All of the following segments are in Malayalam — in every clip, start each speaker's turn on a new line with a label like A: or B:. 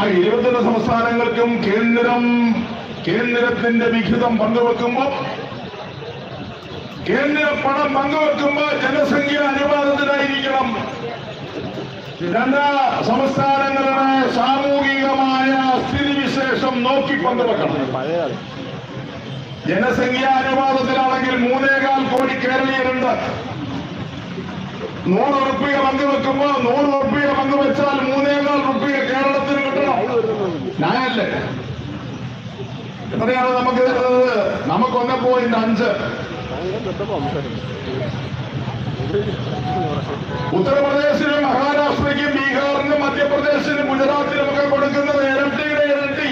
A: ആ ഇരുപത്തൊന്ന് സംസ്ഥാനങ്ങൾക്കും കേന്ദ്രം കേന്ദ്രത്തിന്റെ വിഹിതം പങ്കുവെക്കുമ്പോ കേന്ദ്ര പണം പങ്കുവെക്കുമ്പോ ജനസംഖ്യ അനുപാതത്തിലായിരിക്കണം. രണ്ട് സംസ്ഥാനങ്ങളുടെ സാമൂഹികമായ സ്ഥിതിവിശേഷം നോക്കി പങ്കുവെക്കണം. ജനസംഖ്യ അനുപാതത്തിലാണെങ്കിൽ മൂന്നേകാൽ കോടി കേരളീയരുണ്ട്. നൂറ് റുപ്യ പങ്കുവെക്കുമ്പോ നൂറ് റുപ്യ പങ്കുവെച്ചാൽ മൂന്നേകാൽ റുപ്യ കേരളത്തിന് കിട്ടണം. ഞാനല്ലേ? എത്രയാണ് നമുക്ക് നമുക്ക് ഒന്ന് പോയിന്റ് അഞ്ച്. ഉത്തർപ്രദേശിനും മഹാരാഷ്ട്രയ്ക്കും ബീഹാറിനും മധ്യപ്രദേശിനും ഗുജറാത്തിനും ഒക്കെ കൊടുക്കുന്നത് ഇരട്ടിയുടെ ഇരട്ടി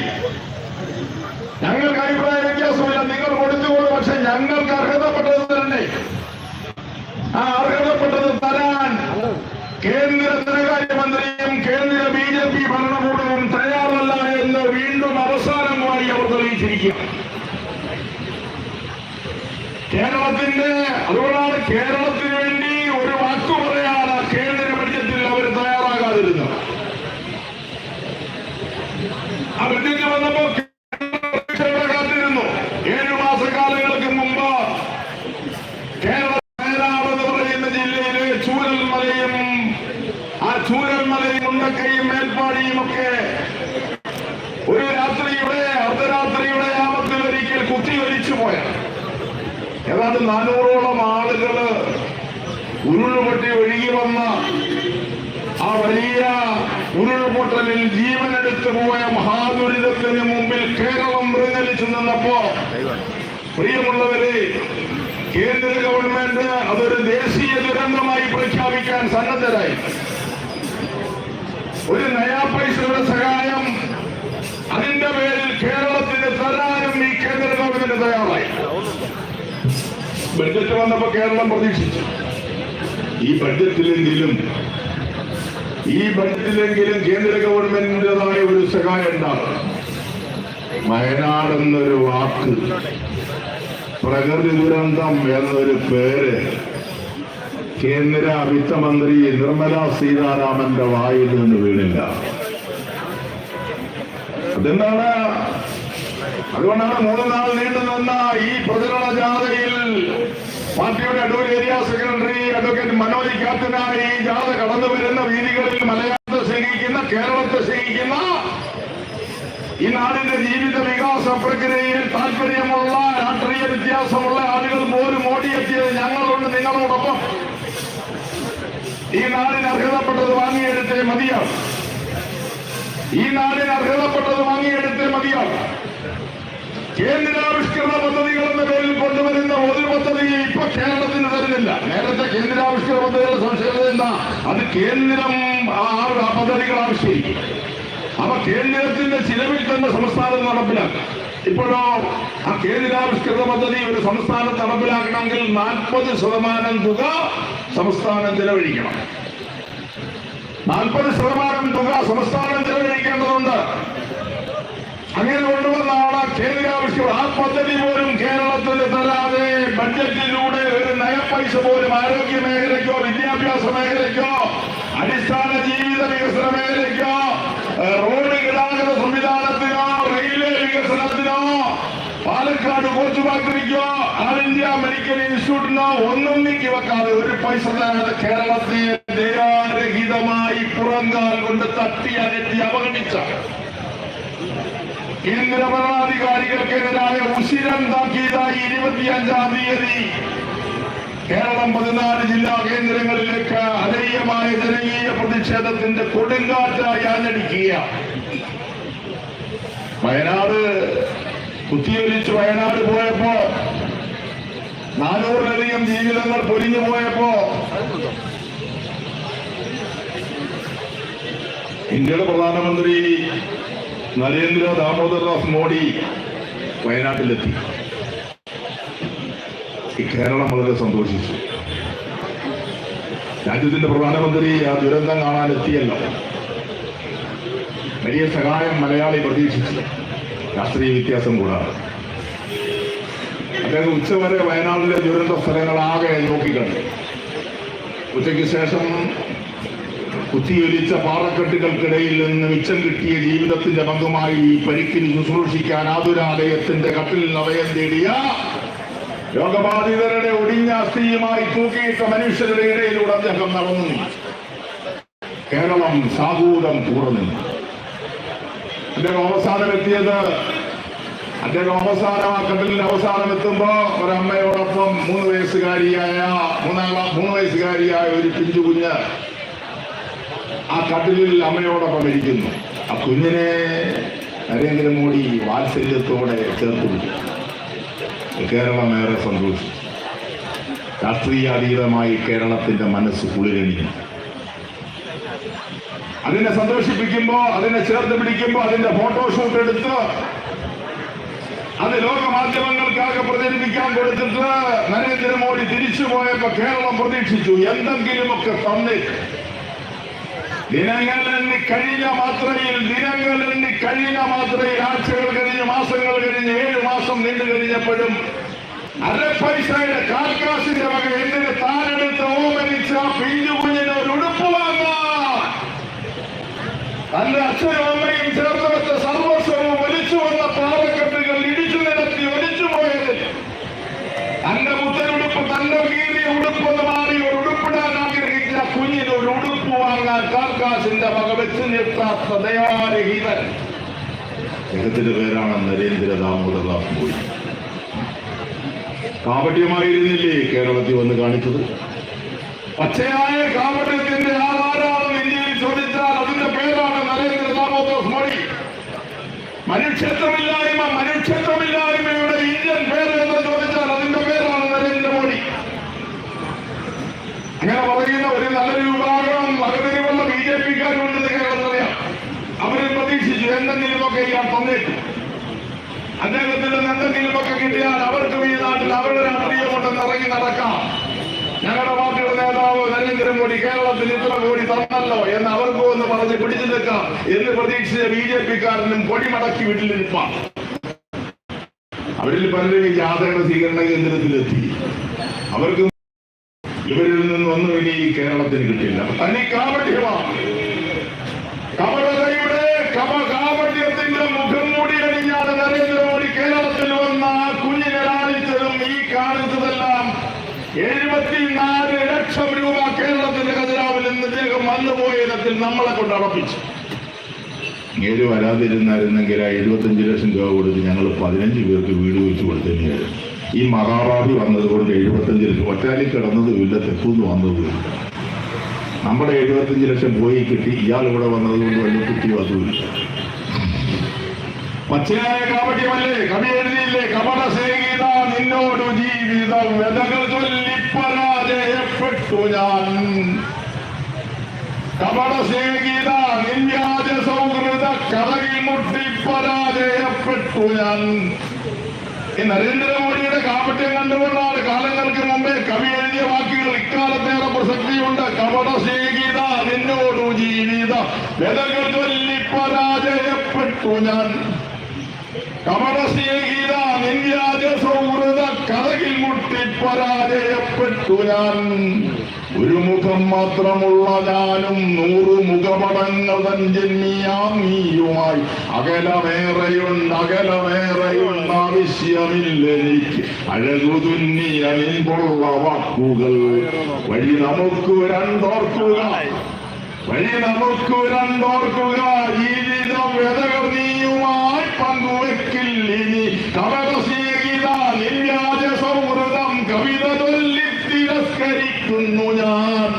A: ഞങ്ങൾക്ക് അഭിപ്രായ വ്യത്യാസമില്ല നിങ്ങൾ കൊടുത്തുകൊള്ളു പക്ഷെ ഞങ്ങൾക്ക് അർഹതപ്പെട്ടത് തന്നെ ആ അർഹതപ്പെട്ടത് തരാൻ കേന്ദ്ര ധനകാര്യമന്ത്രിയും കേന്ദ്ര ബി ജെ പി ഭരണകൂടവും തയ്യാറല്ല എന്ന് വീണ്ടും അവസാനമായി അവർ തെളിയിച്ചിരിക്കുക കേരളത്തിന്റെ അതുകൊണ്ടാണ് കേരളത്തിന് വേണ്ടി ഒരു വാക്കു പറയാൻ ആ കേന്ദ്ര ബഡ്ജറ്റിൽ അവർ തയ്യാറാകാതിരുന്നു. ആ ബഡ്ജറ്റ് വന്നപ്പോ കാത്തിരുന്നു. ഏഴു മാസക്കാലങ്ങൾക്ക് മുമ്പ് കേരള വയനാട് എന്ന് പറയുന്ന ജില്ലയിലെ ചൂരൽമലയും ആ ചൂരൽമലയും ഉണ്ടക്കയും മേൽപ്പാടിയും ഒക്കെ ഒരു രാത്രിയുടെ അർദ്ധരാത്രിയുടെ യാമത്തിൽ ഒരിക്കൽ കുത്തിയൊലിച്ചു പോയ. ഏതാണ്ട് നാനൂറോളം ആളുകൾ ഉരുൾപൊട്ടി ഒഴുകി വന്ന ആ വലിയ ഉരുൾപൊട്ടലിൽ ജീവനെടുത്തു പോയ മഹാദുരിതത്തിന് മുമ്പിൽ കേരളം മൃഗലിച്ചു നിന്നപ്പോ പ്രിയമുള്ളവരെ കേന്ദ്ര ഗവൺമെന്റ് അതൊരു ദേശീയ ദുരന്തമായി പ്രഖ്യാപിക്കാൻ സന്നദ്ധരായി. ഒരു നയാ പൈസയുടെ സഹായം അതിന്റെ പേരിൽ കേരളത്തിന് തരാനും ഈ കേന്ദ്ര ഗവൺമെന്റ് തയ്യാറായി. ബഡ്ജറ്റ് വന്നപ്പോ കേരളം പ്രതീക്ഷിച്ചു. ഈ ബഡ്ജറ്റിലെങ്കിലും ഈ ബഡ്ജറ്റിലെങ്കിലും കേന്ദ്ര ഗവൺമെന്റിന്റേതായ ഒരു സഹായം ഉണ്ടാകും വയനാട് എന്നൊരു വാക്ക് പ്രകൃതി ദുരന്തം എന്നൊരു പേര് കേന്ദ്ര വിത്തമന്ത്രി നിർമ്മല സീതാരാമന്റെ വായിൽ നിന്ന് വീണില്ല. അതെന്താണ്? അതുകൊണ്ടാണ് മൂന്ന് നാൾ നീണ്ടു നിന്ന ഈ പ്രചരണ ജാഥയിൽ പാർട്ടിയുടെ Adoor area secretary advocate Manoj ക്യാപ്റ്റനായി ജാഥ കടന്നു വരുന്ന വീതികളിൽ മലയാളത്തെ സ്നേഹിക്കുന്ന കേരളത്തെ സ്നേഹിക്കുന്ന ഈ നാടിന്റെ ജീവിത വികാസ പ്രക്രിയയിൽ താല്പര്യമുള്ള രാഷ്ട്രീയ വ്യത്യാസമുള്ള ആളുകൾ പോലും ഓടിയെത്തിയത് ഞങ്ങളുണ്ട് നിങ്ങളോടൊപ്പം. ഈ നാടിന് അർഹതപ്പെട്ടത് വാങ്ങിയെടുത്തേ മതിയാവും. ഈ നാടിന് അർഹതപ്പെട്ടത് വാങ്ങിയെടുത്തേ മതിയാവും. കേന്ദ്രാവിഷ്കൃത പദ്ധതികൾ കൊണ്ടുവരുന്ന ഒരു പദ്ധതി ഇപ്പൊ കേരളത്തിന് തരുന്നില്ല നേരത്തെ കേന്ദ്രാവിഷ്കൃത പദ്ധതികളുടെ സംശയം എന്താ? അത് കേന്ദ്രം ആ പദ്ധതികൾ ആവിഷ്കരിക്കും. അപ്പൊ കേന്ദ്രത്തിന്റെ ചിലവിൽ തന്നെ സംസ്ഥാനം നടപ്പിലാക്കാം. ഇപ്പോഴോ ആ കേന്ദ്രാവിഷ്കൃത പദ്ധതി ഒരു സംസ്ഥാനം നടപ്പിലാക്കണമെങ്കിൽ നാൽപ്പത് ശതമാനം തുക സംസ്ഥാനം ചെലവഴിക്കണം. നാൽപ്പത് ശതമാനം തുക സംസ്ഥാനം ചെലവഴിക്കേണ്ടതുണ്ട്. അങ്ങനെ കൊണ്ടുവന്നാണ് കേന്ദ്രാവശ്യം ആ പദ്ധതി പോലും കേരളത്തിൽ തരാതെ ബഡ്ജറ്റിലൂടെ ഒരു നയപൈസ പോലും ആരോഗ്യ മേഖലയ്ക്കോ വിദ്യാഭ്യാസ മേഖലയ്ക്കോ അടിസ്ഥാന ജീവിത വികസന മേഖലയ്ക്കോ റോഡ് ഗതാഗത സംവിധാനത്തിനോ റെയിൽവേ വികസനത്തിനോ പാലക്കാട് കോച്ച് ഫാക്ടറിക്കോ ആൾ ഇന്ത്യ മെഡിക്കൽ ഇൻസ്റ്റിറ്റ്യൂട്ടിനോ ഒന്നും നീക്കി വെക്കാതെ ഒരു പൈസ തരാതെ കേരളത്തെ ദയാരഹിതമായി പുറങ്കാൽ കൊണ്ട് തട്ടി അകറ്റി അവഗണിച്ച കേന്ദ്ര ഭരണാധികാരികൾക്കെതിരായ ഉശിരം താക്കിയതായി ഇരുപത്തിയഞ്ചാം തീയതി കേരളം പതിനാല് ജില്ലാ കേന്ദ്രങ്ങളിലേക്ക് അനീയമായ ജനകീയ പ്രതിഷേധത്തിന്റെ കൊടുങ്കാറ്റായി ആഞ്ഞടിക്കുക. വയനാട് കുത്തിയൊലിച്ച് വയനാട് പോയപ്പോ നാനൂറിലധികം ജീവിതങ്ങൾ പൊലിഞ്ഞു പോയപ്പോ ഇന്ത്യയുടെ പ്രധാനമന്ത്രി നരേന്ദ്ര ദാമോദർദാസ് മോഡി വയനാട്ടിലെത്തി. ഈ കേരളം വളരെ സന്തോഷിച്ചു. രാജ്യത്തിന്റെ പ്രധാനമന്ത്രി ആ ദുരന്തം കാണാൻ എത്തിയല്ലോ വലിയ സഹായം മലയാളി പ്രതീക്ഷിച്ചു. രാഷ്ട്രീയ വ്യത്യാസം കൂടാതെ. അദ്ദേഹം ഉച്ചവരെ വയനാട്ടിലെ ദുരന്ത സ്ഥലങ്ങളാകെ നോക്കിക്കണ്ടു. ഉച്ചയ്ക്ക് ശേഷം കുത്തിയൊലിച്ച പാറക്കെട്ടുകൾക്കിടയിൽ നിന്ന് മിച്ചം കിട്ടിയ ജീവിതത്തിന്റെ ഭംഗമായി ഈ പരിക്കിന് ശുശ്രൂഷിക്കാൻ ആതുരാലയത്തിന്റെ കട്ടിൽ നവയം തേടിയ രോഗബാധിതരുടെ ഒടിഞ്ഞ അസ്ഥിയുമായി തൂക്കിയിട്ട മനുഷ്യരുടെ ഇടയിലൂടെ അദ്ദേഹം നടന്നു. കേരളം സാഹൂതം കൂർന്നു അദ്ദേഹം അവസാനം എത്തിയത് അദ്ദേഹം അവസാനം ആ കടലിൽ അവസാനം എത്തുമ്പോ ഒരമ്മയോടൊപ്പം മൂന്ന് വയസ്സുകാരിയായ മൂന്നാം മൂന്ന് വയസ്സുകാരിയായ ഒരു പിഞ്ചു കുഞ്ഞ് ആ കട്ടിലിൽ അമ്മയോടൊപ്പം ഇരിക്കുന്നു. ആ കുഞ്ഞിനെ നരേന്ദ്രമോദി വാത്സല്യത്തോടെ ചേർത്ത് കേരളം ഏറെ സന്തോഷിച്ചു. രാഷ്ട്രീയാതീതമായി കേരളത്തിന്റെ മനസ്സ് കുളിരണിഞ്ഞു. അതിനെ സന്തോഷിപ്പിക്കുമ്പോൾ അതിനെ ചേർത്ത് പിടിക്കുമ്പോ അതിന്റെ ഫോട്ടോഷൂട്ട് എടുത്ത് അത് ലോക മാധ്യമങ്ങൾക്കാകെ പ്രചരിപ്പിക്കാൻ കൊടുത്തിട്ട് നരേന്ദ്രമോദി തിരിച്ചു പോയപ്പോ കേരളം പ്രതീക്ഷിച്ചു. എന്തെങ്കിലുമൊക്കെ തന്നെ ദിനങ്ങൾ എണ്ണി കഴിഞ്ഞ മാത്രയിൽ ദിനങ്ങൾ എണ്ണി കഴിഞ്ഞ മാത്രയിൽ ആഴ്ചകൾ കഴിഞ്ഞ് മാസങ്ങൾ കഴിഞ്ഞ് ഏഴ് മാസം നീണ്ടു കഴിഞ്ഞപ്പോഴും അര പൈസയുടെ കാൽക്കാശിന്റെ വക എന്തിന് താനെടുത്ത് ഓമനിച്ച പിഞ്ചു കുഞ്ഞിന് ഒരു ഉടുപ്പ് വാങ്ങാൻ? തന്റെ അച്ഛനും കാർക്കാശിന്റെ വകവെച്ച് നിർത്താത്ത ദയാരഹിതൻ അദ്ദേഹത്തിന്റെ പേരാണ് നരേന്ദ്ര ദാമോദർദാസ് മോദി. കാപട്യമായിരുന്നില്ലേ കേരളത്തിൽ വന്ന് കാണിച്ചത്. പച്ചയായ കാപട്യത്തിന്റെ ആധാരം ഇന്ത്യയിൽ ചോദിച്ചാൽ അതിന്റെ പേരാണ് നരേന്ദ്ര ദാമോദർ മോദി. മനുഷ്യത്വമില്ലായ്മ മനുഷ്യത്വമില്ലായ്മയുടെ ഇന്ത്യൻ പേര് എന്ന് ചോദിച്ചാൽ അതിന്റെ പേരാണ് നരേന്ദ്രമോദി അങ്ങനെ പറയുന്ന ഒരു നല്ലൊരു വിഭാഗം മകതിരിവുള്ള ബി ജെ പിക്കാരുണ്ടെന്ന് കേരളത്തിലറിയാം അവരും പ്രതീക്ഷിച്ചു തന്നേക്കും അദ്ദേഹത്തിൽ നിന്ന് എന്തെങ്കിലുമൊക്കെ കിട്ടിയാൽ അവർക്ക് ഈ നാട്ടിൽ അവരുടെ രാഷ്ട്രീയമുണ്ടെന്ന് ഇറങ്ങി നടക്കാം. ഞങ്ങളുടെ പാർട്ടിയുടെ നേതാവ് നരേന്ദ്രമോദി കേരളത്തിൽ ഇത്ര കോടി തന്നല്ലോ എന്ന് അവർക്കും ഒന്ന് പറഞ്ഞ് പിടിച്ചു നിൽക്കാം എന്ന് പ്രതീക്ഷിച്ച ബി ജെ പിക്കാരനും പൊടിമടക്കി വീട്ടിലിരിപ്പാണ് അവരിൽ പലരും ഈ ജാഥയുടെ സ്വീകരണ കേന്ദ്രത്തിലെത്തി. അവർക്ക് ഇവരിൽ നിന്നൊന്നും ഇനി കേരളത്തിന് കിട്ടില്ല. തനി കാപട്യമാണ് കപടതയുടെ കപ കാപട്യത്തിന്റെ മുഖം മൂടി അണിഞ്ഞാണ് നരേന്ദ്രമോദി കേരളത്തിൽ വന്ന ആ കുഞ്ഞിനെ ലാളിച്ചതും ഈ കാണിച്ചതെല്ലാം എഴുപത്തിനാല് ലക്ഷം രൂപ കേരളത്തിന്റെ ഖജനാവിൽ നിന്ന് ഇദ്ദേഹം വന്നുപോയ ഇനത്തിൽ നമ്മളെ കൊണ്ട് അടപ്പിച്ചു. ഇങ്ങേര് വരാതിരുന്നായിരുന്നെങ്കിൽ ആ എഴുപത്തഞ്ച് ലക്ഷം രൂപ കൊടുത്ത് ഞങ്ങൾ പതിനഞ്ച് പേർക്ക് വീട് വെച്ച് കൊടുത്തന്നെയായിരുന്നു ഈ മഹാഭാവി വന്നതുകൊണ്ട് എഴുപത്തഞ്ച് ലക്ഷം ഒറ്റാലി കിടന്നതുമില്ല തെക്കുന്ന് വന്നതുമില്ല നമ്മുടെ എഴുപത്തഞ്ച് ലക്ഷം പോയി കിട്ടി ഇയാൾ ഇവിടെ വന്നതുകൊണ്ട് വലിയ കുട്ടി അതുമില്ല പച്ചയായ കാപട്യമല്ലേ? കവി എഴുതിയില്ലേ കപട സേഹിത നിന്നോട് ജീവിതം വ്യതകൾ ചൊല്ലി പരാജയപ്പെട്ടു ഞാൻ കപട സേകിത സൗഹൃദ കഥകിൽ മുട്ടി പരാജയപ്പെട്ടു ഞാൻ. ഈ നരേന്ദ്രമോദിയുടെ കാപട്യം കണ്ടുകൊണ്ടാണ് കാലങ്ങൾക്ക് മുമ്പേ കവി എഴുതിയ വാക്കുകൾ ഇക്കാലത്തേറെ പ്രസക്തിയുണ്ട്. കപട സേകിത നിന്നോടു ജീവിത വ്യതകൾ ചൊല്ലി പരാജയപ്പെട്ടു ഞാൻ. കപടശേഖിത നിന്യാജ സൗഹൃദ കഥകിൽ മുട്ടി പരാജയപ്പെട്ടു ഞാൻ ഒരു മുഖം മാത്രമുള്ള ഞാനും നൂറു മുഖപടങ്ങൾ തൻ ജന്മിയാം നീയുമായി. അകലമേറെയുണ്ട് അകലമേറെയുണ്ട് ആവശ്യമില്ല എനിക്ക്. അഴകു തുന്നിയ നിൻപുള്ള വാക്കുകൾ. വഴി നമുക്ക് രണ്ടോർക്കുക. വഴി നമുക്ക് രണ്ടോർക്കുക. ജീവിതം വ്യതകൾ നീയുമായി പങ്കുവെക്കില്ലിനി. കവല സ്നേഹിത നിര്യാജ സൗഹൃദം കവിത ചൊല്ലി തിരസ്കരിക്കുന്നു ഞാൻ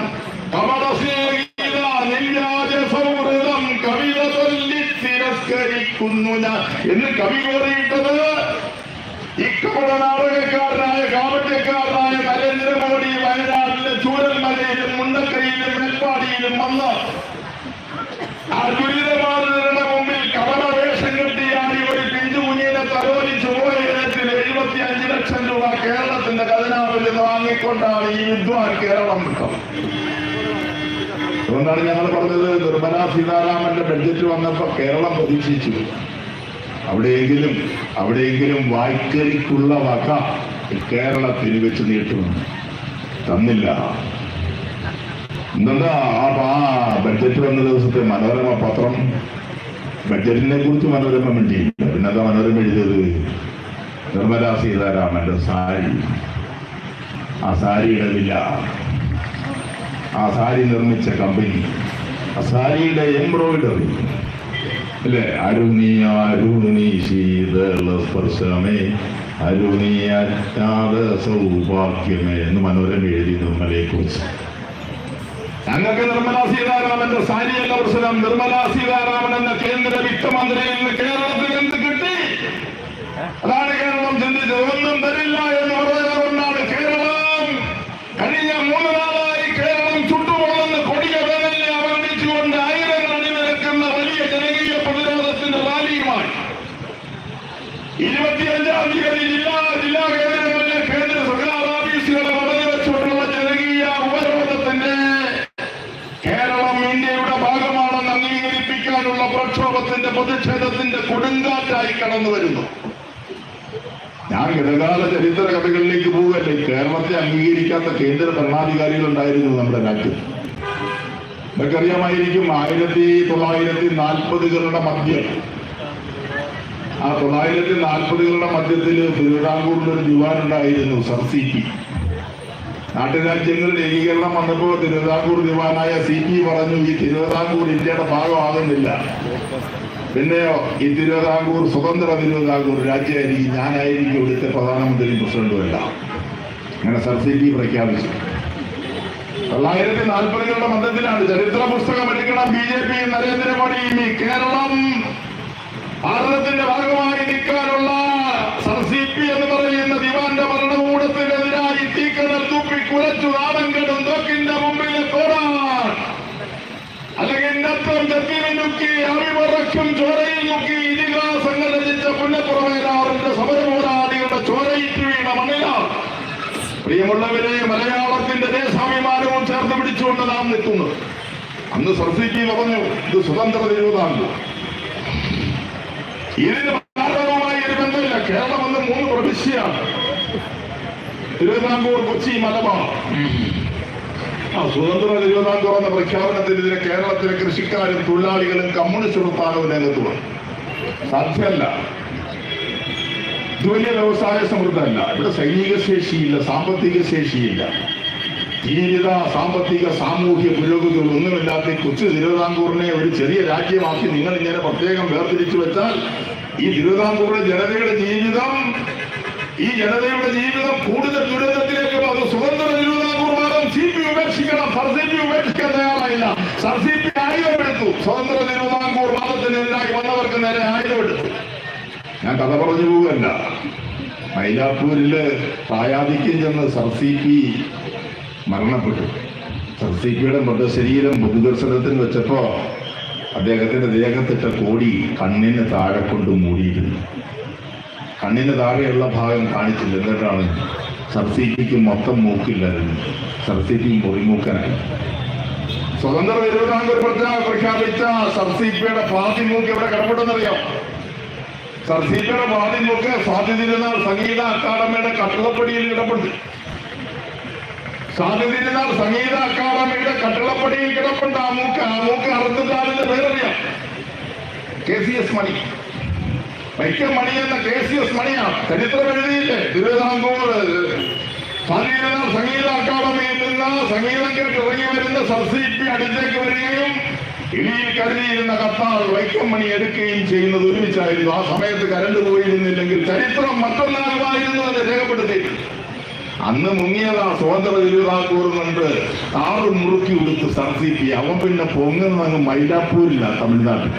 A: കവല സ്നേഹിത നിര്യാജ സൗഹൃദം കവിത ചൊല്ലി തിരസ്കരിക്കുന്നു ഞാൻ എന്ന് കവി കയറിയിട്ടത് ഈ കപട നാടകക്കാരനായ കാവറ്റക്കാരനായ നരേന്ദ്രമോദി വയനാട്ടിലെ ചൂരൽമലയിലും മുണ്ടക്കൈയിലും മേൽപ്പാടിയിലും വന്ന് ആ ദുരിതബാധിതരുടെ മുമ്പിൽ കപട വേഷം കെട്ടിയാടി ഒരു പിഞ്ചു കുഞ്ഞിനെ തലോലിച്ചു പോയ ഇനത്തിൽ എഴുപത്തി അഞ്ച് ലക്ഷം രൂപ കേരളത്തിന്റെ ഖജനാവിൽ നിന്ന് വാങ്ങിക്കൊണ്ടാണ് ഈ വിദ്വാൻ കേരളം വിട്ടത്. അതുകൊണ്ടാണ് ഞങ്ങൾ പറഞ്ഞത് നിർമ്മലാ സീതാരാമന്റെ ബഡ്ജറ്റ് വന്നപ്പോ കേരളം പ്രതീക്ഷിച്ചു അവിടെയെങ്കിലും അവിടെയെങ്കിലും വായ്ക്കരിക്കുള്ള വക കേരളത്തിന് വെച്ച് നീട്ടുമെന്ന് തന്നില്ല. എന്താ ആ ബഡ്ജറ്റ് വന്ന ദിവസത്തെ മനോരമ പത്രം? ബഡ്ജറ്റിനെ കുറിച്ച് മനോരമ മിണ്ടിയില്ല. പിന്നെ എന്താ മനോരമ എഴുതിയത്? നിർമ്മലാ സീതാരാമന്റെ സാരി. ആ സാരിയുടെ വില ആ സാരി നിർമ്മിച്ച കമ്പനി ആ സാരിയുടെ എംബ്രോയിഡറി അല്ലേ? അരുണി അരുണി ശീതള സ്പർശമേ. അരുണി അജ്ഞാത സൗഭാഗ്യമേ എന്ന് മനോരമ എഴുതി നിർമ്മലയെ കുറിച്ച് ഞങ്ങൾക്ക് നിർമ്മല സീതാരാമന്റെ സാരിയല്ല പ്രശ്നം. നിർമ്മല സീതാരാമൻ എന്ന കേന്ദ്ര വിത്തമന്ത്രിയിൽ നിന്ന് കേരളത്തിൽ എന്ത് കിട്ടി? അതാണ് കേരളം ചിന്തിച്ചത്. ഒന്നും തരില്ല എന്ന് പറഞ്ഞതുകൊണ്ടാണ് കേരളം കഴിഞ്ഞ മൂന്ന് നാളായി കേരളം ചുട്ടുപൊള്ളുന്ന കൊടിയ വേദനയെ അവഗണിച്ചുകൊണ്ട് ആയിരങ്ങൾ അണിനിരക്കുന്ന വലിയ ജനകീയ പ്രതിരോധത്തിന്റെ റാലിയുമായി ഇരുപത്തിയഞ്ചാം തീയതി ജില്ലാ ജില്ലാ കേന്ദ്രങ്ങളിലെ കേന്ദ്ര സർക്കാർ ഓഫീസുകളെ വളഞ്ഞു വെച്ചുകൊണ്ടുള്ള ജനകീയ ഉപരോധത്തിന്റെ കേരളം ഇന്ത്യയുടെ ഭാഗമാണെന്ന് അംഗീകരിപ്പിക്കാനുള്ള പ്രക്ഷോഭത്തിന്റെ പ്രതിഷേധത്തിന്റെ കൊടുങ്കാറ്റായി കടന്നു വരുന്നു. ഗതകാല ചരിത്ര കഥകളിലേക്ക് പോവുകയല്ലേ? കേരളത്തെ അംഗീകരിക്കാത്ത കേന്ദ്ര ഭരണാധികാരികൾ ഉണ്ടായിരുന്നു നമ്മുടെ രാജ്യത്ത് നിങ്ങൾക്കറിയാമായിരിക്കും ആയിരത്തി തൊള്ളായിരത്തി നാൽപ്പതുകളുടെ മധ്യം ആ തൊള്ളായിരത്തി നാൽപ്പതുകളുടെ മധ്യത്തിൽ തിരുവിതാംകൂറിൽ ഒരു ദിവാൻ ഉണ്ടായിരുന്നു സർ സി പി. നാട്ടുരാജ്യങ്ങളിൽ ഏകീകരണം വന്നപ്പോൾ തിരുവിതാംകൂർ ദിവാനായ സി പി പറഞ്ഞു ഈ തിരുവിതാംകൂർ ഇന്ത്യയുടെ ഭാഗമാകുന്നില്ല. പിന്നെയോ ഈ തിരുവിതാംകൂർ സ്വതന്ത്ര തിരുവിതാംകൂർ രാജ്യമായിരിക്കും ഞാനായിരിക്കും ഇവിടുത്തെ പ്രധാനമന്ത്രി പ്രസിഡന്റും എല്ലാം. അങ്ങനെ സർ സി പി പ്രഖ്യാപിച്ചു. തൊള്ളായിരത്തി നാൽപ്പതുകളുടെ മധ്യത്തിലാണ് ചരിത്ര പുസ്തകം എടുക്കണം B J P Narendra Modi Keralam. ഭാരതത്തിന്റെ ഭാഗമായി നിൽക്കാനുള്ള സി എന്ന് പറയുന്ന ദിവാന്റെ ഭരണകൂടത്തിനെതിരായി തീക്കടൽ തുപ്പി കുലച്ചു നാടൻ കെടും തോക്കിന്റെ മുമ്പിലെ കോടാൻ. അല്ലെങ്കിൽ നത്തം ചെത്തിമിനുക്കി അവിമറക്കും ചോരയിൽ നോക്കി ഇതിഹാസങ്ങൾ രചിച്ച പുന്നപ്പുറമേലാറിന്റെ സമരപോരാളികളുടെ ചോരയിട്ട് വീണ മണിലാണ് പ്രിയമുള്ളവരെ മലയാളത്തിന്റെ ദേശാഭിമാനവും ചേർത്ത് പിടിച്ചുകൊണ്ട് നാം നിൽക്കുന്നു. അന്ന് സർസിക്ക് പറഞ്ഞു ഇത് സ്വതന്ത്ര തിരുവിതാംകൂർ ഇതിന് ഭാരതവുമായി ഒരു ബന്ധമില്ല. കേരളം എന്ന് മൂന്ന് പ്രവിശ്യയാണ്. തിരുവിതാംകൂർ കൊച്ചി മലബാർ. ആ സ്വതന്ത്ര തിരുവിതാംകൂർ എന്ന പ്രഖ്യാപനത്തിനെതിരെ കേരളത്തിലെ കൃഷിക്കാരും തൊഴിലാളികളും കമ്മ്യൂണിസ്റ്റ് പ്രസ്ഥാനവും രംഗത്ത് വന്നു. സാധ്യമല്ല. ഇത് വലിയ വ്യവസായ സമൃദ്ധമല്ല. ഇവിടെ സൈനിക ശേഷിയില്ല സാമ്പത്തിക ശേഷിയില്ല. ജീവിത സാമ്പത്തിക സാമൂഹ്യ പുരോഗതി ഒന്നുമില്ലാത്ത കൊച്ചു തിരുവിതാംകൂറിനെ ഒരു ചെറിയ രാജ്യമാക്കി നിങ്ങൾ ഇങ്ങനെ പ്രത്യേകം വേർതിരിച്ചു വെച്ചാൽ ഈ തിരുവിതാംകൂറിലെ ജനതയുടെ ജീവിതം ഈ ജനതയുടെ ജീവിതം കൂടുതൽ ദുരന്തത്തിലേക്ക്. അത് സ്വതന്ത്ര തിരുവിതാംകൂർ സി പി ഉപേക്ഷിക്കണം സർ സി പി ഉപേക്ഷിക്കാൻ തയ്യാറായില്ല. സർ സി പി ആയുധമെടുത്തു സ്വതന്ത്ര തിരുവിതാംകൂർ വന്നവർക്ക് നേരെ ആയുധമെടുത്തു. ഞാൻ കഥ പറഞ്ഞു പോവുകയല്ല. മൈലാപ്പൂരിൽ പ്രായാധിക്യം ചെന്ന് സർ സി പി മരണപ്പെട്ടു. സർ സി പിയുടെ മൃതശരീരം പൊതുദർശനത്തിന് വെച്ചപ്പോ അദ്ദേഹത്തിന്റെ ദേഹത്തിട്ട കോടി കണ്ണിന് താഴെ കൊണ്ട് മൂടിയിരുന്നു. കണ്ണിന് താഴെയുള്ള ഭാഗം കാണിച്ചില്ല. എന്നിട്ടാണ് സർ സി പിക്ക് മൊത്തം മൂക്കില്ലായിരുന്നു സർ സി പി മുറിമൂക്കനായി സ്വതന്ത്ര തിരുവിതാംകൂർ പ്രഖ്യാ- പ്രഖ്യാപിച്ച സർസിപ്പിയുടെ പാതി മൂക്ക് എവിടെ കടപ്പെട്ടെന്നറിയാം സർസിപ്പിയുടെ പാതി മൂക്ക് സ്വാതി സംഗീത അക്കാദമിയുടെ കട്ടിളപ്പടിയിൽ കിടപ്പുണ്ട് സംഗീത അക്കാദമിയുടെ കട്ടളപ്പടിയിൽ കിടപ്പുണ്ട്. ആ മൂക്ക് ആ മൂക്ക് അറുത്തിട്ട് പേരറിയാം. K C S Mani. Vaikom Mani എന്ന കെ സി എസ് മണിയാണ്. ചരിത്രം എഴുതിയില്ലേ? തിരുവിതാംകൂർ സംഗീത അക്കാദമിയിൽ നിന്ന് സംഗീതം കേട്ട് ഇറങ്ങി വരുന്ന സർസിപ്പി അടുത്തേക്ക് വരികയും ഇടിയിൽ കരുതിയിരുന്ന കത്താൾ വൈക്കം മണി എടുക്കുകയും ചെയ്യുന്നത് ഒരുമിച്ചായിരുന്നു. ആ സമയത്ത് കരണ്ട് പോയിരുന്നില്ലെങ്കിൽ ചരിത്രം മറ്റൊന്നാകുമായിരുന്നു എന്ന് രേഖപ്പെടുത്തി അന്ന് മുങ്ങിയതാ സ്വതന്ത്ര തിരുവിതാംകൂർ കണ്ട് ആറ് മുറുക്കി ഉടുത്ത് സർ അവൻ പിന്നെ പൊങ്ങുന്ന അങ്ങ് മൈലാപ്പൂരില്ല തമിഴ്നാട്ടിൽ.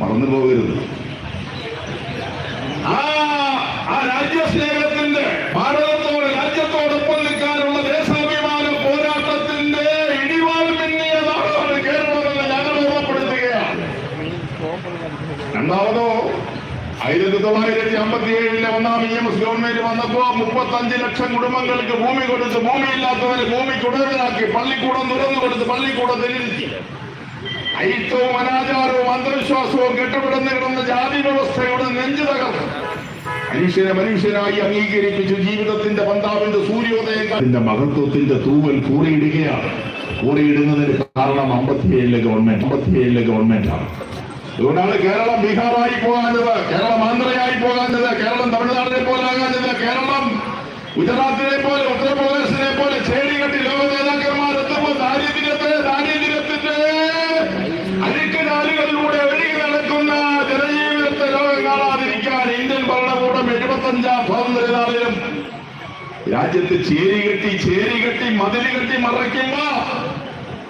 A: മറന്നു പോകരുത്. ആ ആ ആയിരത്തി തൊള്ളായിരത്തി അമ്പത്തി ഏഴിലെ ഒന്നാം ഇ എം എസ് ഗവൺമെന്റ് വന്നപ്പോ മുപ്പത്തഞ്ച് ലക്ഷം കുടുംബങ്ങൾക്ക് ഭൂമി കൊടുത്ത് ഭൂമി ഭൂമിയില്ലാത്തവരെ ഭൂമി ഉടമയാക്കി പള്ളിക്കൂടം തുറന്നു കൊടുത്ത് പള്ളിക്കൂടം തിരിച്ചു അയിത്തവും അനാചാരവും അന്ധവിശ്വാസവും കെട്ടുപിടന്ന് കിടന്ന ജാതി വ്യവസ്ഥയുടെ നെഞ്ചു തകർന്നു മനുഷ്യനെ മനുഷ്യനായി അംഗീകരിപ്പിച്ച് ജീവിതത്തിന്റെ പന്താവിന്റെ സൂര്യോദയം മഹത്വത്തിന്റെ തൂവൽ കൂറിയിടുകയാണ് കൂറിയിടുന്നതിന് കാരണം അമ്പത്തിയേഴിലെ ഗവൺമെന്റ് അമ്പത്തിയേഴിലെ ഗവൺമെന്റാണ്. അതുകൊണ്ടാണ് കേരളം ബീഹാറായി പോകാഞ്ഞത് കേരളം ആന്ധ്രയായി പോകാഞ്ഞത് കേരളം തമിഴ്നാടിനെ പോലെ ആകാഞ്ഞത് കേരളം ഗുജറാത്തിനെ പോലെ ഉത്തർപ്രദേശിനെ പോലെ ചേടികെട്ടി ലോക നേതാക്കന്മാർ എത്തുമ്പോൾ ദാരിദ്ര്യത്തെ ദാരിദ്ര്യത്തിന്റെ അഴുക്കനാലുകളിലൂടെ ഒഴുകി നടക്കുന്ന ജനജീവിതത്തെ ലോകം കാണാതിരിക്കാൻ ഇന്ത്യൻ ഭരണകൂടം എഴുപത്തഞ്ചാം സ്വാതന്ത്ര്യനാളിലും രാജ്യത്ത് ചേരികെട്ടി ചേരികെട്ടി മതിൽ കെട്ടി മറയ്ക്കുമ്പോ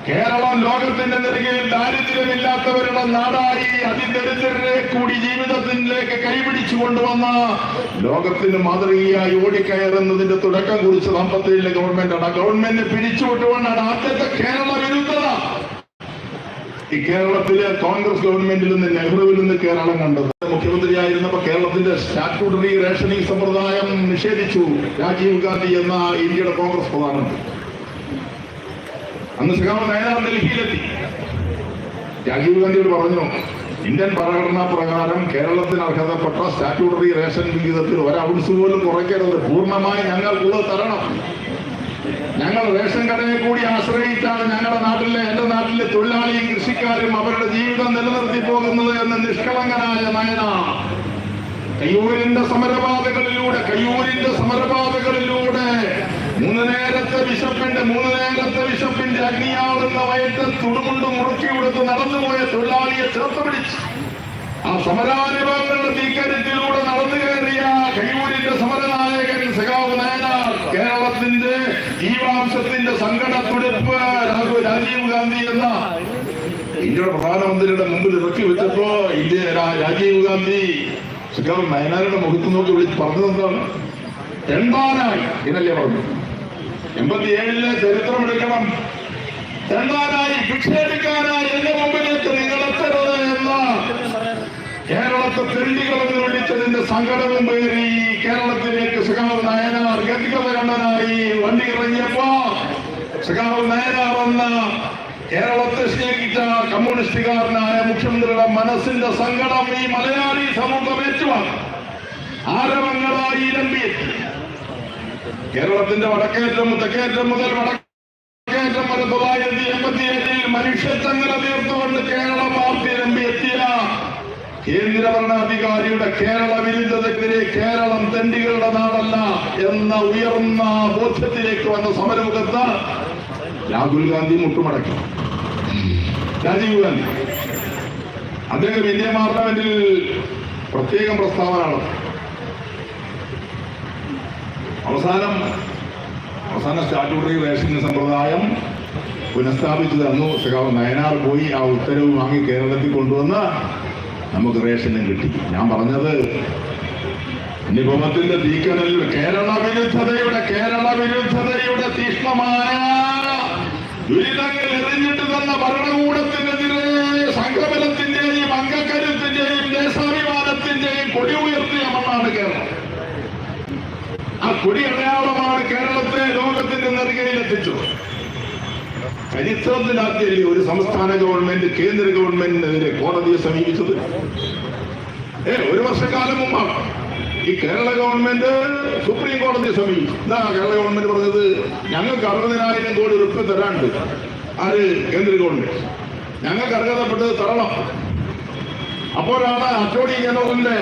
A: കേരളം ലോകത്തിന്റെ നെറുകയിൽ ദാരിദ്ര്യമില്ലാത്തവരുടെ നാടായി അതിദരിദ്രരെ കൂടി ജീവിതത്തിലേക്ക് കൈപിടിച്ചു കൊണ്ടുവന്ന ലോകത്തിന് മാതൃകയായി ഓടിക്കയറുന്നതിന്റെ തുടക്കം കുറിച്ച് അമ്പത്തേഴിലെ ഗവൺമെന്റാണ് ആ ഗവൺമെന്റ് പിരിച്ചുവിട്ടുകൊണ്ടാണ് ആദ്യത്തെ കേരള വിരുദ്ധത. ഈ കേരളത്തിലെ കോൺഗ്രസ് ഗവൺമെന്റിൽ നിന്ന് നെഹ്റുവിൽ നിന്ന് കേരളം കണ്ടത്. മുഖ്യമന്ത്രിയായിരുന്നപ്പോ കേരളത്തിന്റെ സ്റ്റാറ്റ്യൂട്ടറി റേഷനിങ് സമ്പ്രദായം നിഷേധിച്ചു. രാജീവ് ഗാന്ധി എന്ന ഇന്ത്യയുടെ കോൺഗ്രസ് പ്രധാനമന്ത്രി. അന്ന് ശ്രീകാമ നയനാർ ഡൽഹിയിലെത്തി രാജീവ് ഗാന്ധിയോട് പറഞ്ഞു ഇന്ത്യൻ ഭരണഘടനാ പ്രകാരം കേരളത്തിന് അർഹതപ്പെട്ട സ്റ്റാറ്റ്യൂട്ടറി റേഷൻ വിഹിതത്തിൽ ഒരൗൺസ് പോലും കുറയ്ക്കരുത്. പൂർണമായി ഞങ്ങൾക്കുള്ളത് തരണം. ഞങ്ങൾ റേഷൻ കടയെ കൂടി ആശ്രയിച്ചാണ് ഞങ്ങളുടെ നാട്ടിലെ എന്റെ നാട്ടിലെ തൊഴിലാളിയും കൃഷിക്കാരും അവരുടെ ജീവിതം നിലനിർത്തി പോകുന്നത് എന്ന് നിഷ്കളങ്കനായ നയന. കയ്യൂരിന്റെ സമരപാതകളിലൂടെ കയ്യൂരിന്റെ സമരപാതകളിലൂടെ മൂന്ന് നേരത്തെ വിശപ്പിന്റെ മൂന്ന് നേരത്തെ വിശപ്പിന്റെ അഗ്നിയാവുന്ന മുറുക്കി കൊടുത്ത് നടന്നുപോയ തൊഴിലാളിയെ ചേർത്ത് പിടിച്ച്. ആ സമരാനുഭവങ്ങളുടെ തീക്കരത്തിലൂടെ നടന്നു കയറിയ കയ്യൂരിന്റെ സമരനായകൻ സഖാവ് നയനാർ കേരളത്തിന്റെ ജീവാംശത്തിന്റെ സങ്കടത്തുടിപ്പ് രാഹുൽ രാജീവ് ഗാന്ധി എന്ന ഇന്ത്യയുടെ പ്രധാനമന്ത്രിയുടെ മുമ്പിൽ ഇറക്കി വെച്ചപ്പോ ഇന്ത്യ രാജീവ് ഗാന്ധി സഖാവ് നയനാരുടെ മുഖത്ത് നോക്കി വിളിച്ച് പറഞ്ഞതെന്താണ്? എന്താണ്? എന്നല്ലേ പറഞ്ഞു എൺപത്തിയേഴിലെ ചരിത്രം എടുക്കണം രണ്ടാമതായി വിക്ഷേപിക്കാനായി എന്റെ മുമ്പിലേക്ക് നിങ്ങളെത്തരുത് എന്ന കേരളത്തെ തെണ്ടികളെന്ന് വിളിച്ചതിന്റെ സങ്കടവും പേറി കേരളത്തിലേക്ക് സുഖാവ് നയനാർ ഗതികവരണ്ടനായി വണ്ടി ഇറങ്ങിയപ്പോ സുഖാവ് നയനാർ എന്ന കേരളത്തെ സ്നേഹിച്ച കമ്മ്യൂണിസ്റ്റുകാരനായ മുഖ്യമന്ത്രിയുടെ മനസ്സിന്റെ സങ്കടം ഈ മലയാളി സമൂഹം ഏറ്റുവാണ് ആരവങ്ങളായി ഇരമ്പിയെത്തി കേരളത്തിന്റെ വടക്കേറ്റം തെക്കേറ്റം മുതൽ വടക്കേറ്റം വരെ തൊള്ളായിരത്തി എൺപത്തി ഏഴിൽ മനുഷ്യച്ചങ്ങല തീർത്തുകൊണ്ട് കേരള പാർട്ടി രംഭിയെത്തിയ കേന്ദ്ര ഭരണാധികാരിയുടെ കേരള വിരുദ്ധതക്കെതിരെ കേരളം തെണ്ടികളുടെ നാടല്ല എന്ന ഉയർന്ന ബോധ്യത്തിലേക്ക് വന്ന സമരമുഖത്ത് രാഹുൽ ഗാന്ധി മുട്ടുമടക്കി. രാജീവ് ഗാന്ധി. അദ്ദേഹം ഇന്ത്യ പാർലമെന്റിൽ പ്രത്യേകം പ്രസ്താവന നടത്തി. അവസാനം അവസാന സ്റ്റാറ്റ്യൂട്ടറി റേഷൻ സമ്പ്രദായം പുനഃസ്ഥാപിച്ചു തന്നു. സഖാവ് നയനാർ പോയി ആ ഉത്തരവ് വാങ്ങി കേരളത്തിൽ കൊണ്ടുവന്ന് നമുക്ക് റേഷനും കിട്ടി. ഞാൻ പറഞ്ഞത് നിപമത്തിന്റെ തീക്കനലിൽ കേരള വിരുദ്ധതയുടെ കേരള വിരുദ്ധതയുടെ തീക്ഷ്ണമായ ദുരിതങ്ങൾ എറിഞ്ഞിട്ട് തന്ന ഭരണകൂടത്തിനെതിരെ സംഘബലത്തിന്റെയും അംഗക്കരുത്തിന്റെയും ദേശാഭിമാനത്തിന്റെയും കൊടി ഉയർത്തിയ മണ്ണാണ് കേരളം ആ കൊടി അടയാളമാണ് കേരളത്തെ ലോകത്തിന്റെ നെറുകയിൽ എത്തിച്ചു ചരിത്രത്തിലാദ്യമല്ലേ ഒരു സംസ്ഥാന ഗവൺമെന്റ് കേന്ദ്ര ഗവൺമെന്റിനെതിരെ കോടതിയെ സമീപിച്ചത്? ഏ ഒരു വർഷക്കാലം മുമ്പാണ്. ഈ കേരള ഗവൺമെന്റ് സുപ്രീം കോടതിയെ സമീപിച്ചു. എന്താ കേരള ഗവൺമെന്റ് പറഞ്ഞത് ഞങ്ങൾക്ക് അറുപതിനായിരം കോടി റുപ്യ തരാണ്ട് ആര്? കേന്ദ്ര ഗവൺമെന്റ്. ഞങ്ങൾക്ക് അർഹതപ്പെട്ടത് തരണം അപ്പോഴാണ് അറ്റോർണി ജനറലിന്റെ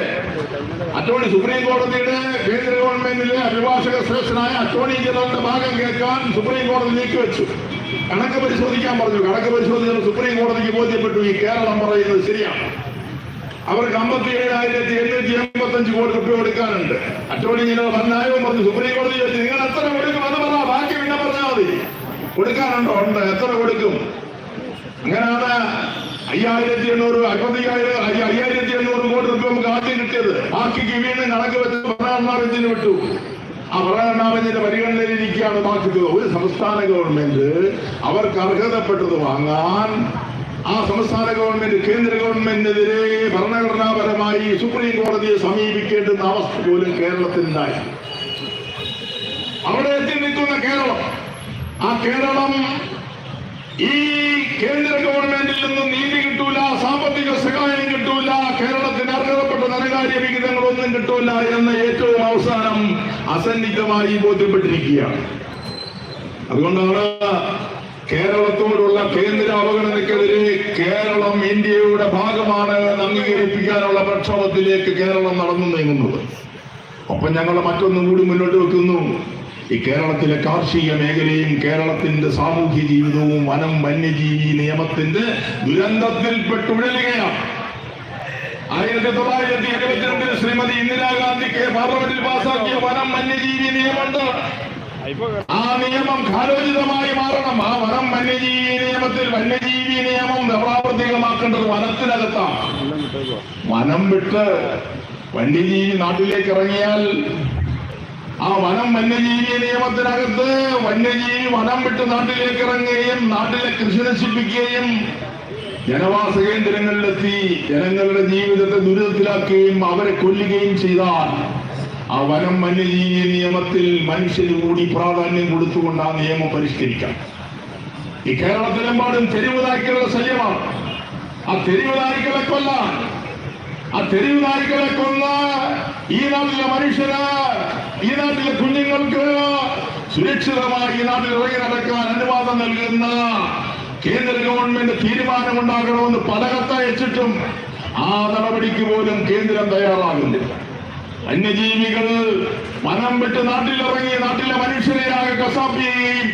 A: അറ്റോർണി സുപ്രീം കോടതിയുടെ കേന്ദ്ര ഗവൺമെന്റിലെ അഭിഭാഷക ശ്രേഷ്ഠനായ അറ്റോർണി ജനറലിന്റെ ഭാഗം കേൾക്കാൻ സുപ്രീം കോടതി നീക്കിവെച്ചു കണക്ക് പരിശോധിക്കാൻ പറഞ്ഞു. കണക്ക് പരിശോധിച്ചത് സുപ്രീം കോടതിക്ക് ബോധ്യപ്പെട്ടു. ഈ കേരളം പറയുന്നത് ശരിയാണ്. അവർക്ക് അമ്പത്തി ഏഴായിരത്തി എണ്ണൂറ്റി എൺപത്തി അഞ്ച് കോടി രൂപ കൊടുക്കാനുണ്ട്. അറ്റോർണി ജനറൽ വന്നായോ പറഞ്ഞു സുപ്രീം കോടതി ചോദിച്ചു നിങ്ങൾ എത്ര കൊടുക്കും? അത് പറ ബാക്കി പിന്നെ പറഞ്ഞാൽ മതി. കൊടുക്കാനുണ്ടോ? ഉണ്ട്. എത്ര കൊടുക്കും? അങ്ങനെയാണ് അയ്യായിരത്തി എണ്ണൂറ് അയ്യ- അയ്യായിരത്തി എണ്ണൂറ് കോടി രൂപ നമുക്ക് ആദ്യം കിട്ടിയത്. ബാക്കി കിവീണ് കണക്ക് വെച്ച് ഭരണഘടനാബെഞ്ചിന് വിട്ടു. ആ ഭരണഘടനാബെഞ്ചിന്റെ പരിഗണനയിലിരിക്കുകയാണ് ബാക്കി ഒരു സംസ്ഥാന ഗവൺമെന്റ് അവർക്ക് അർഹതപ്പെട്ടത് വാങ്ങാൻ ആ സംസ്ഥാന ഗവൺമെന്റ് കേന്ദ്ര ഗവൺമെന്റിനെതിരെ ഭരണഘടനാപരമായി സുപ്രീം കോടതിയെ സമീപിക്കേണ്ടുന്ന അവസ്ഥ പോലും കേരളത്തിലുണ്ടായി. അവിടെ എത്തി നിൽക്കുന്ന കേരളം. ആ കേരളം ഈ കേന്ദ്ര ഗവൺമെന്റിൽ നിന്നും നീതി കിട്ടൂല സാമ്പത്തിക സഹായം കിട്ടൂല കേരളത്തിന് അർഹതപ്പെട്ട ധനകാര്യ വിഹിതങ്ങളൊന്നും കിട്ടൂല എന്ന ഏറ്റവും അവസാനം അസന്നിഗ്ധമായി ബോധ്യപ്പെട്ടിരിക്കുകയാണ്. അതുകൊണ്ടാണ് കേരളത്തോടുള്ള കേന്ദ്ര അവഗണനയ്ക്കെതിരെ കേരളം ഇന്ത്യയുടെ ഭാഗമാണ് അംഗീകരിപ്പിക്കാനുള്ള പ്രക്ഷോഭത്തിലേക്ക് കേരളം നടന്നു നീങ്ങുന്നത്. ഒപ്പം ഞങ്ങൾ മറ്റൊന്നും കൂടി മുന്നോട്ട് വെക്കുന്നു. ഈ കേരളത്തിലെ കാർഷിക മേഖലയും കേരളത്തിന്റെ സാമൂഹ്യ ജീവിതവും വനം വന്യജീവി നിയമത്തിന്റെ ദുരന്തത്തിൽപ്പെട്ടുഴലുകയാണ് ആയിരത്തി തൊള്ളായിരത്തി എഴുപത്തിരണ്ടിൽ ശ്രീമതി ഇന്ദിരാഗാന്ധി പാർലമെന്റിൽ പാസാക്കിയ വനം വന്യജീവി നിയമമുണ്ട്. ആ നിയമം കാലോചിതമായി മാറണം. ആ വനം വന്യജീവി നിയമത്തിൽ വന്യജീവി നിയമം പ്രാവർത്തികമാക്കേണ്ടത് വനത്തിനകത്താണ്. വനം വിട്ട് വന്യജീവി നാട്ടിലേക്ക് ഇറങ്ങിയാൽ ആ വനം വന്യജീവി നിയമത്തിനകത്ത് വന്യജീവി വനം വിട്ട് നാട്ടിലേക്ക് ഇറങ്ങുകയും നാട്ടിലെ കൃഷി നശിപ്പിക്കുകയും ജനവാസ കേന്ദ്രങ്ങളിലെത്തി ജനങ്ങളുടെ ജീവിതത്തെ ദുരിതത്തിലാക്കുകയും അവരെ കൊല്ലുകയും ചെയ്താൽ ആ വനം വന്യജീവി നിയമത്തിൽ മനുഷ്യന് കൂടി പ്രാധാന്യം കൊടുത്തുകൊണ്ട് ആ നിയമം പരിഷ്കരിക്കാം. ഈ കേരളത്തിലെമ്പാടും തെരുവുതാക്കിയുള്ള ശല്യമാണ്. ആ തെരുവ് നായ്ക്കളെ കൊല്ലാൻ ആ തെരുവ് കൊന്ന ഈ നാട്ടിലെ മനുഷ്യന് ഈ നാട്ടിലെ കുഞ്ഞുങ്ങൾക്ക് സുരക്ഷിതമായി ഈ നാട്ടിൽ ഇറങ്ങി നടക്കാൻ അനുവാദം നൽകുന്ന കേന്ദ്ര ഗവൺമെന്റ് തീരുമാനമുണ്ടാകണമെന്ന് പല കത്തയച്ചിട്ടും ആ നടപടിക്ക് പോലും കേന്ദ്രം തയ്യാറാകുന്നില്ല. വന്യജീവികൾ മനം വിട്ട് നാട്ടിലിറങ്ങി നാട്ടിലെ മനുഷ്യരെ ആകെ കസാപ്പിക്കുകയും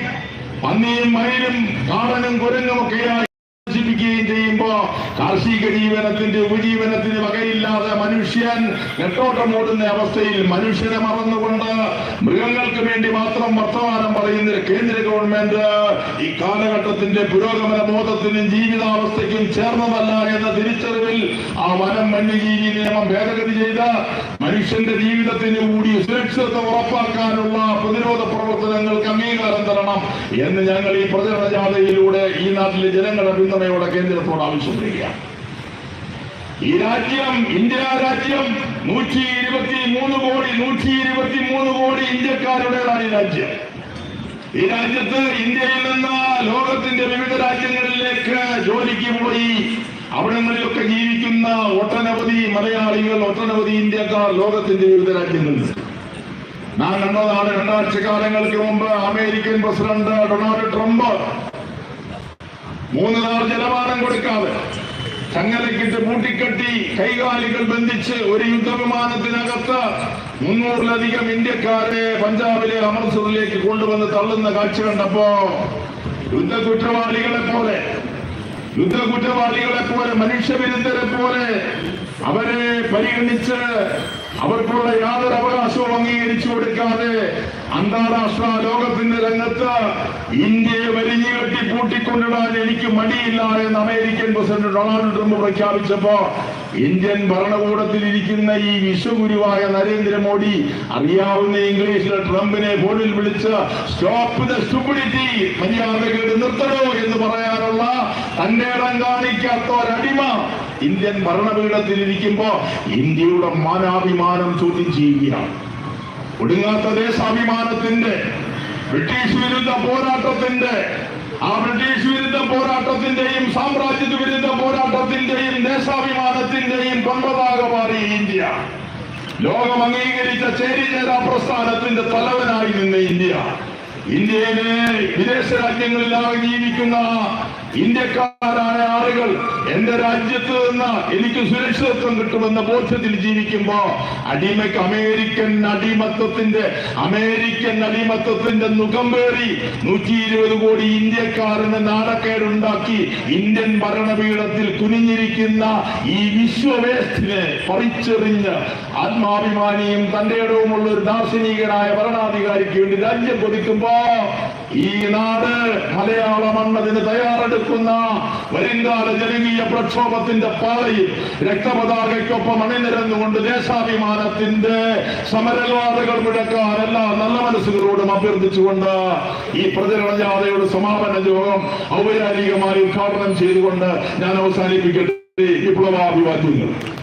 A: പന്നിയും മയിലും കാടനും കുരങ്ങും ഒക്കെയായി നശിപ്പിക്കുകയും ചെയ്യുമ്പോ കാർഷിക ജീവനത്തിന്റെ ഉപജീവനത്തിന് വകയില്ലാതെ മനുഷ്യൻ നെട്ടോട്ടം ഓടുന്ന അവസ്ഥയിൽ മനുഷ്യനെ മറന്നുകൊണ്ട് മൃഗങ്ങൾക്ക് വേണ്ടി മാത്രം വർത്തമാനം പറയുന്ന കേന്ദ്ര ഗവൺമെന്റ് ഈ കാലഘട്ടത്തിന്റെ പുരോഗമന ബോധത്തിനും ജീവിതാവസ്ഥയ്ക്കും ചേർന്നതല്ല എന്ന തിരിച്ചറിവിൽ ആ വനം വന്യജീവി നിയമം ഭേദഗതി ചെയ്ത് മനുഷ്യന്റെ ജീവിതത്തിന് കൂടി സുരക്ഷിതത്വം ഉറപ്പാക്കാനുള്ള പ്രതിരോധ പ്രവർത്തനങ്ങൾക്ക് അംഗീകാരം തരണം എന്ന് ഞങ്ങൾ ഈ പ്രചരണ ജാഥയിലൂടെ ഈ നാട്ടിലെ ജനങ്ങളുടെ പിന്തുണയോടെ കേന്ദ്രത്തോട് ആവശ്യപ്പെടുകയാണ് ഈ രാജ്യം ഇന്ത്യ രാജ്യം നൂറ്റി ഇരുപത്തി മൂന്ന് കോടി നൂറ്റി ഇരുപത്തി മൂന്ന് കോടി ഇന്ത്യക്കാരുടേതാണ് ഈ രാജ്യം. ഈ രാജ്യത്ത് ഇന്ത്യയിൽ നിന്ന് ലോകത്തിന്റെ വിവിധ രാജ്യങ്ങളിലേക്ക് ജോലിക്ക് പോയി അവിടങ്ങളിലൊക്കെ ജീവിക്കുന്ന ഒട്ടനവധി മലയാളികൾ ഒട്ടനവധി ഇന്ത്യക്കാർ ലോകത്തിന്റെ വിവിധ രാജ്യങ്ങളിൽ. നാം കണ്ടതാണ് രണ്ടാഴ്ച കാലങ്ങൾക്ക് മുമ്പ് അമേരിക്കൻ പ്രസിഡന്റ് ഡൊണാൾഡ് ട്രംപ് മൂന്ന് നാൾ ജലപാനം കൊടുക്കാതെ ചങ്ങലക്കിട്ട് പൂട്ടിക്കെട്ടി കൈകാലികൾ ബന്ധിച്ച് ഒരു യുദ്ധവിമാനത്തിനകത്ത് മുന്നൂറിലധികം ഇന്ത്യക്കാരെ പഞ്ചാബിലെ അമൃത്സറിലേക്ക് കൊണ്ടുവന്ന് തള്ളുന്ന കാഴ്ച കണ്ടപ്പോ യുദ്ധ കുറ്റവാളികളെ പോലെ യുദ്ധ കുറ്റവാളികളെ പോലെ മനുഷ്യവിരുദ്ധരെ പോലെ അവരെ പരിഗണിച്ച് അവർക്കുള്ള യാതൊരു അവകാശവും അംഗീകരിച്ചു കൊടുക്കാതെ അന്താരാഷ്ട്ര ലോകത്തിന്റെ രംഗത്ത് ഇന്ത്യയെ വലിഞ്ഞു കെട്ടി പൂട്ടിക്കൊണ്ടിടാൻ എനിക്ക് മടിയില്ല എന്ന് അമേരിക്കൻ പ്രസിഡന്റ് ഡൊണാൾഡ് ട്രംപ് പ്രഖ്യാപിച്ചപ്പോ ഇന്ത്യൻ ഭരണകൂടത്തിൽ ഇരിക്കുന്ന ഈ വിശ്വഗുരുവായ നരേന്ദ്രമോദി അറിയാവുന്ന ഇംഗ്ലീഷിലെ ട്രംപിനെ ഫോണിൽ വിളിച്ച് സ്റ്റോപ്പ് ദ സ്റ്റുബിലിറ്റി മര്യാദകേട് നിർത്തണോ? എന്ന് പറയാനുള്ള തന്റെ ഇടം കാണിക്കാത്ത ഒരടിമ ഇന്ത്യൻ ഭരണപീഠത്തിൽ ഇരിക്കുമ്പോ ഇന്ത്യയുടെ മാനാഭിമാനം ചോദ്യം ചെയ്യുകയാണ് ഒടുങ്ങാത്ത ദേശാഭിമാനത്തിന്റെ ബ്രിട്ടീഷ് വിരുദ്ധ പോരാട്ടത്തിന്റെ ആ ബ്രിട്ടീഷ് വിരുദ്ധ പോരാട്ടത്തിന്റെയും സാമ്രാജ്യത്വ വിരുദ്ധ പോരാട്ടത്തിന്റെയും ദേശാഭിമാനത്തിന്റെയും കൊമ്പതാക ഇന്ത്യ. ലോകം അംഗീകരിച്ച ചേരിചേര പ്രസ്ഥാനത്തിന്റെ തലവനായി നിന്ന ഇന്ത്യ. ഇന്ത്യയിലെ വിദേശ രാജ്യങ്ങളിലാകെ ജീവിക്കുന്ന ഇന്ത്യക്കാരായ ആളുകൾ എന്റെ രാജ്യത്ത് നിന്ന് എനിക്ക് സുരക്ഷിതത്വം കിട്ടുമെന്ന ബോധ്യത്തിൽ ജീവിക്കുമ്പോ അടിമയ്ക്ക് അമേരിക്കൻ അടിമത്വത്തിന്റെ അമേരിക്കൻ അടിമത്വത്തിന്റെ മുഖംപേറി നൂറ്റി ഇരുപത് കോടി ഇന്ത്യക്കാരന് നാടക്കേടുണ്ടാക്കി ഇന്ത്യൻ ഭരണപീഠത്തിൽ കുനിഞ്ഞിരിക്കുന്ന ഈ വിശ്വവേസ്റ്റിനെ പറിച്ചെറിഞ്ഞ് ആത്മാഭിമാനിയും തന്റെ ഇടവുമുള്ള ഒരു ദാർശനികനായ ഭരണാധികാരിക്ക് വേണ്ടി രാജ്യം കൊതിക്കുമ്പോ ഈ നാട് മലയാള മണ്ണതിന് തയ്യാറെടുക്കുന്ന വരുംകാല ജനകീയ പ്രക്ഷോഭത്തിന്റെ പാതയിൽ രക്തപതാകയ്ക്കൊപ്പം അണിനിരന്നുകൊണ്ട് ദേശാഭിമാനത്തിന്റെ സമരവാദകൾ മുഴക്കാൻ നല്ല മനസ്സുകളോടും അഭ്യർത്ഥിച്ചുകൊണ്ട് ഈ പ്രചരണ ജാഥയുടെ സമാപന യോഗം ഔപചാരികമായി ഉദ്ഘാടനം ചെയ്തുകൊണ്ട് ഞാൻ അവസാനിപ്പിക്കട്ടെ. വിപ്ലവാഭിവാദ്യങ്ങൾ.